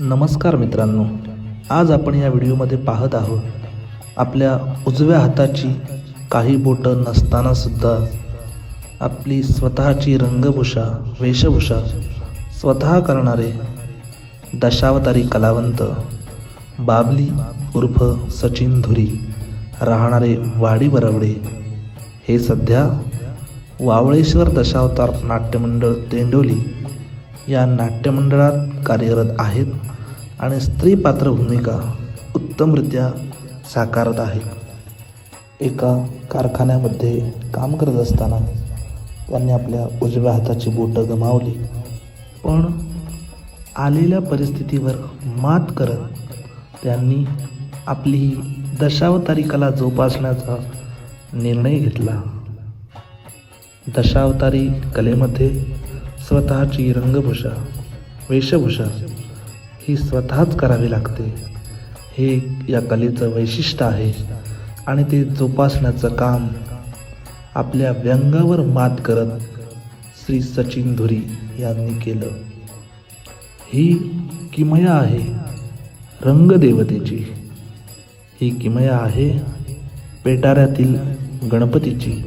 नमस्कार मित्रांनो. आज आपण या व्हिडिओमध्ये पाहत आहोत आपल्या उजव्या हाताची काही बोटं नसतानासुद्धा आपली स्वतःची रंगभूषा वेशभूषा स्वतः करणारे दशावतारी कलावंत बाबली उर्फ सचिन धुरी राहणारे वाडी बरवडे हे सध्या वावळेश्वर दशावतार नाट्यमंडळ तेंडोली या नाट्यमंडळात कार्यरत आहेत आणि स्त्री पात्र भूमिका उत्तमरित्या साकारत आहेत. एका कारखान्यामध्ये काम करत असताना त्यांनी आपल्या उजव्या हाताची बोटं गमावली. पण आलेल्या परिस्थितीवर मात करत त्यांनी आपली ही दशावतारी कला जोपासण्याचा निर्णय घेतला. दशावतारी कलेमध्ये स्वतःची रंगभूषा वेशभूषा ही स्वतःच करावी लागते. हे या कलेचं वैशिष्ट्य आहे आणि ते जोपासण्याचं काम आपल्या व्यंगावर मात करत श्री सचिन धुरी यांनी केलं. ही किमया आहे रंगदेवतेची. ही किमया आहे पेटाऱ्यातील गणपतीची.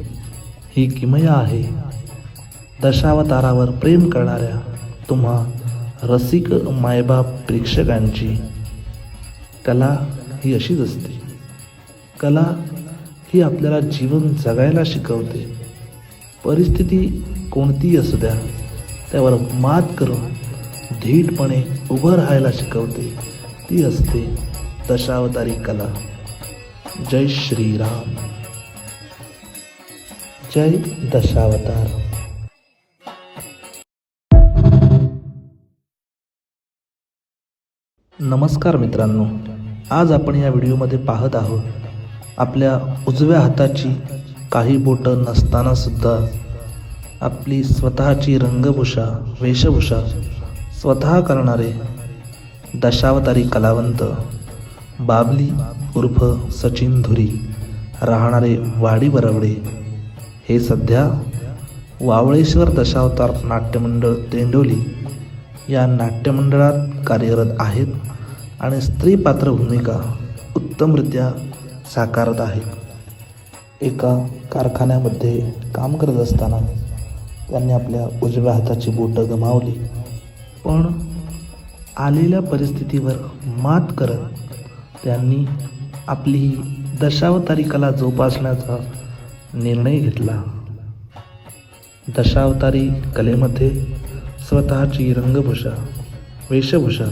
ही किमया आहे दशावतारावर प्रेम करणाऱ्या तुम्हा रसिक मायबाप प्रेक्षकांची कला ही अशीच असते. कला ही आपल्याला जीवन जगायला शिकवते. परिस्थिती कोणतीही असू द्या त्यावर मात करून धीटपणे उभं राहायला शिकवते. ती असते दशावतारी कला. जय श्रीराम. जय दशावतार. नमस्कार मित्रांनो. आज आपण या व्हिडिओमध्ये पाहत आहोत आपल्या उजव्या हाताची काही बोटं नसतानासुद्धा आपली स्वतःची रंगभूषा वेशभूषा स्वतः करणारे दशावतारी कलावंत बाबली उर्फ सचिन धुरी राहणारे वाडी बरवडे हे सध्या वावळेश्वर दशावतार नाट्यमंडळ तेंडोली या नाट्यमंडळात कार्यरत आहेत. आणि स्त्री पात्र भूमिका उत्तमरित्या साकारत आहेत. एका कारखान्यामध्ये काम करत असताना त्यांनी आपल्या उजव्या हाताची बोटं गमावली. पण आलेल्या परिस्थितीवर मात करत त्यांनी आपली दशावतारी कला जोपासण्याचा निर्णय घेतला. दशावतारी कलेमध्ये स्वतःची रंगभूषा वेशभूषा